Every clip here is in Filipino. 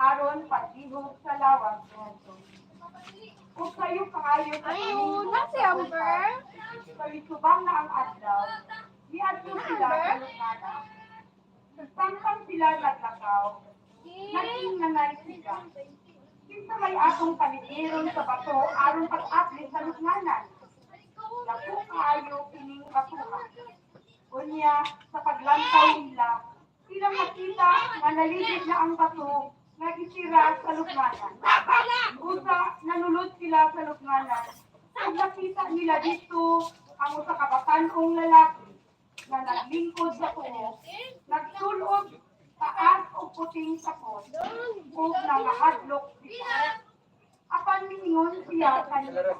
aron paglihok sa lawag Jesus. Kung kayo kaayo sa Ay, kaming una si Amber. Kalitubang na ang adlaw, niadto sila sa lungana. Samtang sila naglakaw, naging nanay sila. Kinsa may akong panigiron sa bato aron pag-apli sa lungnanan. Dako kaayo kining batuha. Unya, sa paglantaw nila, sila makita nga naligid na ang bato nga isira sa lugnanan. Usa, nanulod sila sa lugnanan. Pag nakita nila dito ang usa ka batanong lalaki na naglingkod sa tuo, nagsulod taas o puting sapot o nangahadlok siya. Apan mingon siya kanila,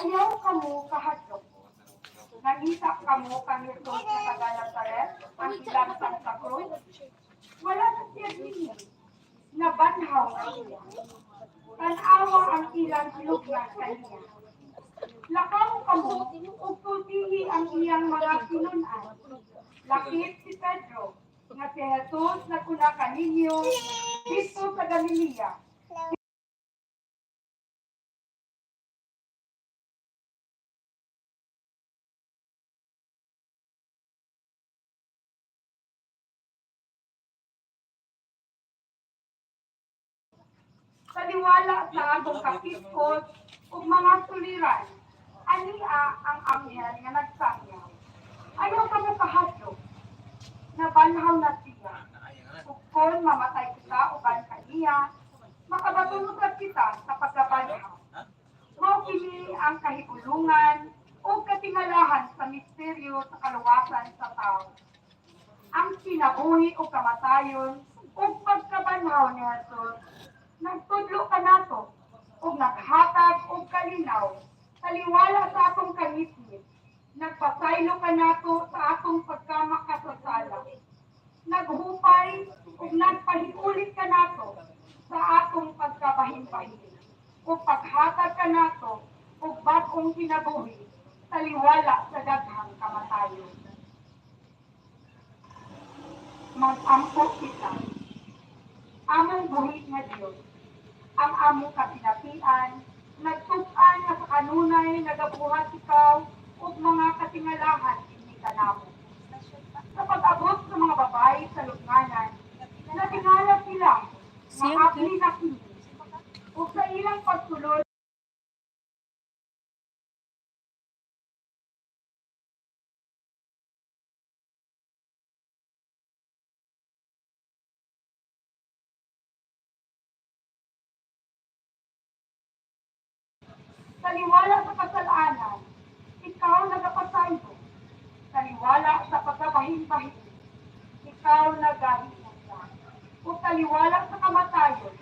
ayaw kamo kahadlok. Nangita kamo kang Jesus na taga Nazaret, ang ilang Santa Cruz. Wala na siya din. Nabanhaw na siya. Tanawa ang ilang lugyan kaniya. Lakaw kamo, ug tultihi ang iyang mga kinunan. Lakit si Pedro, nga si Jesus na kuna kaninyo dito sa Galilea. Taliwala sa akong kapiskot ug mga suliran. Ania ang anghel nga nagsangyaw. Ayaw ka mo kahadlok. Nabanhaw na siya. Ug kung mamatay kita uban kaniya, makabatulog kita sa pagkabanhaw. Mao kini ang kahigulungan o katingalahan sa misteryo sa kaluwasan sa tao. Ang sinabuhi o kamatayon o pagkabanhaw ni Jesus nagtudlo ka nato ug naghatag og kalinaw taliwala sa atong kanisnis nagpasaylo ka nato sa atong pagkamakasasala. Naghupay ug nagpahiulit ka nato sa atong pagkabahin-bahin. Ug paghatag ka nato og bag-ong kinabuhi taliwala sa daghang kamatayon. Mag-ampo kita. Among buhi nga Dios ang among kapinatian, nagtug-an nga sa kanunay nagabuhat ikaw ug mga katingalahan hindi ka namo. Sa pag-abot sa mga babae sa lugnanan, natingala sila nga abli na kini. Ug sa ilang pagsulod Taliwala sa kasalanan, ikaw nagapasaybo. Taliwala sa pagkabahin-bahin, ikaw nagahimusa. Kung taliwala sa kamatayon,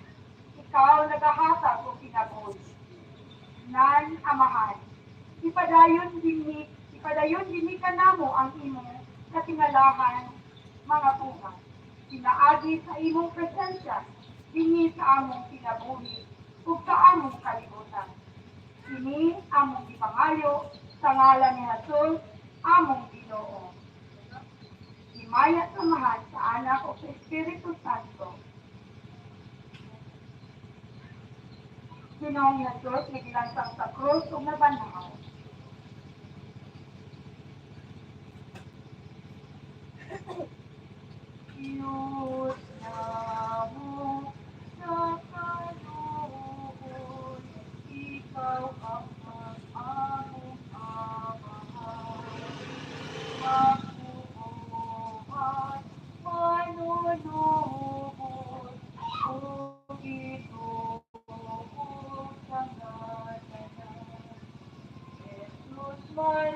ikaw nagahatag o pinabuhi. Nan amahan, ipadayon dinhi, ipadayon dinhi ka namo ang imong katingalahan, mga buhay. Pinaagi sa imong presensya, dinhi sa among pinabuhi, ug sa among kalibutan. Kini among ipangayo sa ngalan ni Jesus, among Ginoo. Himaya samahan sa anak o sa Espiritu Santo. Ginoong Jesus, nagilansang sa krus nabanhaw. Diyos namo Jesus